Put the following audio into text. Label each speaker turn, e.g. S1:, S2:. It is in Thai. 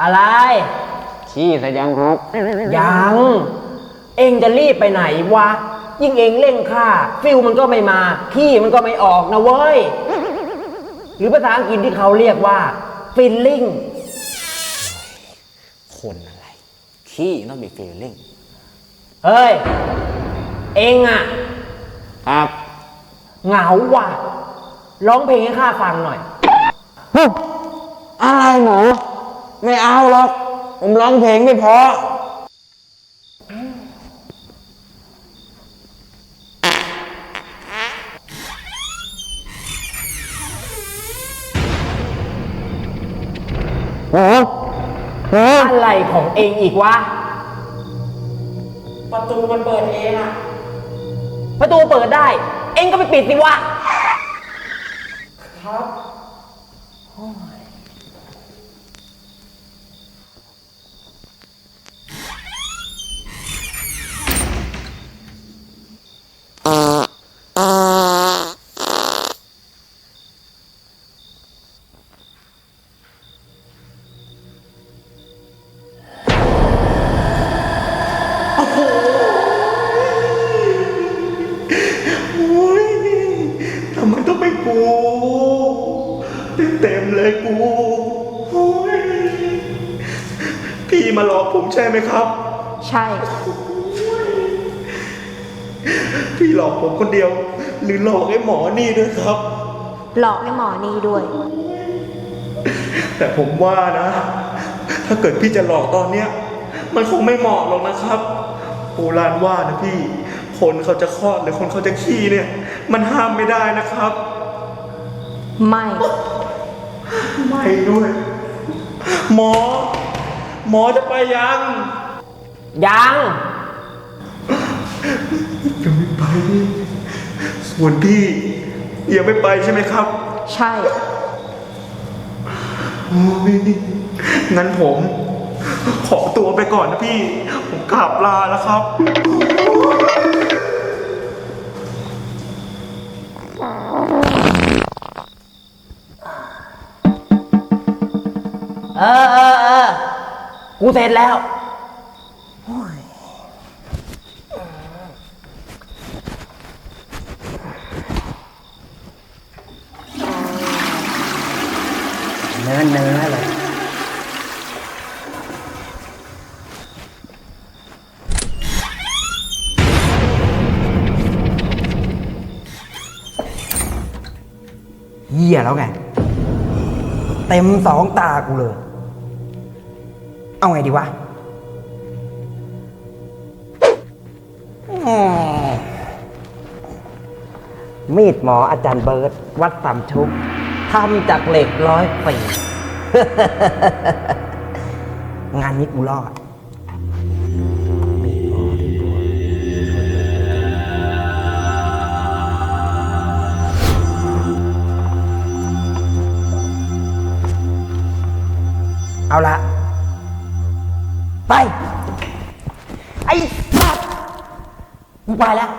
S1: อะไร
S2: ขี้สยังครับ
S1: ยัง เองจะรีบไปไหนวะ ยิ่งเองเร่งค่า ฟิลมันก็ไม่มา ขี้มันก็ไม่ออกนะเว้ย หรือภาษาอังกฤษที่เขาเรียกว่า feeling
S2: คนอะไร ขี้ต้องมีฟีลลิ่ง
S1: เฮ้ย เองอะ
S2: ครับ
S1: เหงาว่ะ ร้องเพลงให้ข้าฟังหน่อย
S2: อะไรหมอ ไม่เอาหรอก ผมร้องเพลงไม่เพอหมอหมอ
S1: อะไรของเองอีกวะ ประตูมันเปิดเองอะประตูเปิดได้ เองก็ไปปิดสิวะ ครับ
S3: เป็นกูเต็มๆเลยกูโอ้ยพี่มาหลอกผมใช่ไหมครับ
S4: ใช่
S3: พี่หลอกผมคนเดียว หรือหลอกไอ้หมอนี่ด้วยครับ
S4: หลอกให้หมอนี่ด้วย
S3: แต่ผมว่านะ ถ้าเกิดพี่จะหลอกตอนเนี้ย มันคงไม่เหมาะหรอกนะครับโบราณว่านะพี่ คนเขาจะคลอดหรือคนเขาจะขี้เนี่ย มันห้ามไม่ได้นะครับ
S4: ไม่
S3: ไม่ด้วย หมอ หมอจะไปยัง
S1: ยัง
S3: ยังไม่ไป ส่วนพี่ยังไม่ไปใช่ไหมครับ
S4: ใช่
S3: โอ้ยงั้นผม ขอตัวไปก่อนนะพี่ ผมกราบลาแล้วครับ
S1: เออเออเออกูเสร็จแล้ว เนื้อเนื้อเลยเหี้ยแล้วไง เต็มสองตากูเลย เอาไงดีวะมีดหมออาจารย์เบิร์ตวัดสามชุกทำจากเหล็กร้อยปี งานนี้กูรอดเอาละ ไป ไอ้สัตว์กูไปแล้ว